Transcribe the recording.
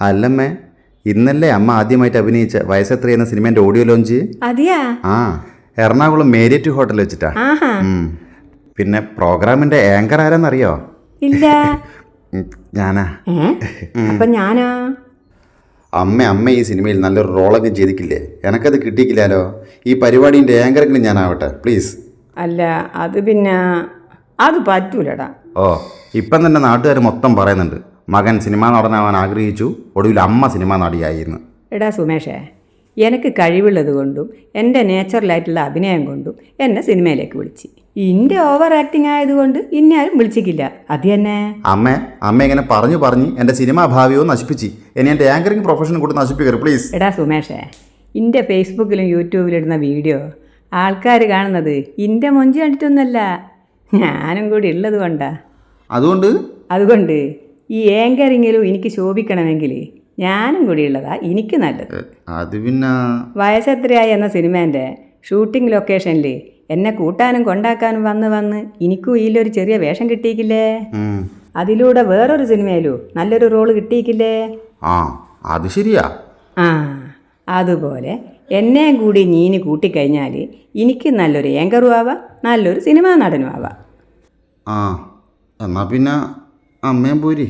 അല്ലമ്മേ ഇന്നല്ലേ അമ്മ ആദ്യമായിട്ട് അഭിനയിച്ച വയസ്സെത്ര എന്ന സിനിമേന്റെ ഓഡിയോ ലോഞ്ച്? അതെയാ? ആ എറണാകുളം മേരിയറ്റ് ഹോട്ടൽ വെച്ചിട്ടാ. പിന്നെ പ്രോഗ്രാമിന്റെ ആങ്കർ ആരാന്നറിയോ? ഇല്ല. ഞാനാ. അപ്പൊ ഞാനാ? അമ്മ അമ്മ ഈ സിനിമയിൽ നല്ലൊരു റോളൊക്കെ ചെയ്തിക്കില്ലേ? എനക്കത് കിട്ടിയിക്കില്ലല്ലോ ഈ പരിപാടിന്റെ ആങ്കറെങ്കിലും ഞാനാവട്ടെ പ്ലീസ്. അല്ല അത് പിന്നെ അത് പറ്റൂലടാ. ഓ ഇപ്പം തന്നെ നാട്ടുകാർ മൊത്തം പറയുന്നുണ്ട്. മകൻ സിനിമാ നടനാവാൻ ആഗ്രഹിച്ചു. ഒടുവിൽ അമ്മ സിനിമാ നടിയായിരുന്നു. എടാ സുമേഷേ എനിക്ക് കഴിവുള്ളത് കൊണ്ടും എന്റെ നേച്ചുറലായിട്ടുള്ള അഭിനയം കൊണ്ടും എന്നെ സിനിമയിലേക്ക് വിളിച്ചു. ഇന്റെ ഓവർ ആക്ടിങ് ആയതുകൊണ്ട് ഇന്നെ ആരും വിളിച്ചിക്കില്ല. അത് തന്നെ. അമ്മ അമ്മ ഇങ്ങനെ പറഞ്ഞു പറഞ്ഞ് എന്റെ സിനിമാ ഭാവിയോ നശിപ്പിച്ചു. ഇനി എന്റെ ആങ്കറിങ് പ്രൊഫഷൻ കൂടി നശിപ്പിക്കരുത് പ്ലീസ് എടാ സുമേഷേ ഇന്റെ ഫേസ്ബുക്കിലും യൂട്യൂബിലും ഇടുന്ന വീഡിയോ ആൾക്കാർ കാണുന്നത് ഇന്റെ മൊഞ്ചി കണ്ടിട്ടൊന്നല്ല. ഞാനും കൂടി ഉള്ളത് കൊണ്ടാ. അതുകൊണ്ട്? അതുകൊണ്ട് ഈ ഏങ്കറിങ്ങിലും എനിക്ക് ശോഭിക്കണമെങ്കിൽ ഞാനും കൂടി ഉള്ളതാ എനിക്ക് നല്ലത്. അത് പിന്നെ. വയസ്സെത്രയായി എന്ന സിനിമേന്റെ ഷൂട്ടിംഗ് ലൊക്കേഷനിൽ എന്നെ കൂട്ടാനും കൊണ്ടാക്കാനും വന്ന് വന്ന് എനിക്കും ഇതിലൊരു ചെറിയ വേഷം കിട്ടിയിക്കില്ലേ? അതിലൂടെ വേറൊരു സിനിമയിലും നല്ലൊരു റോൾ കിട്ടിയിക്കില്ലേ? ആ അത് ശരിയാ. ആ അതുപോലെ എന്നെ കൂടി നീന് കൂട്ടിക്കഴിഞ്ഞാൽ എനിക്ക് നല്ലൊരു ഏങ്കറും ആവാം നല്ലൊരു സിനിമാ നടനും ആവാം. ആ എന്നാ പിന്നെ. അമ്മയും പോരി.